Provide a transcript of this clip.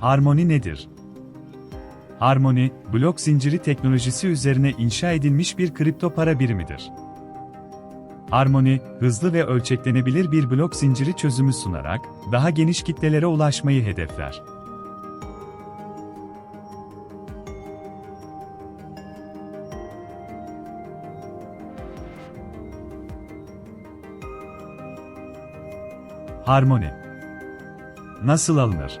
Harmony nedir? Harmony, blok zinciri teknolojisi üzerine inşa edilmiş bir kripto para birimidir. Harmony, hızlı ve ölçeklenebilir bir blok zinciri çözümü sunarak daha geniş kitlelere ulaşmayı hedefler. Harmony Nasıl alınır?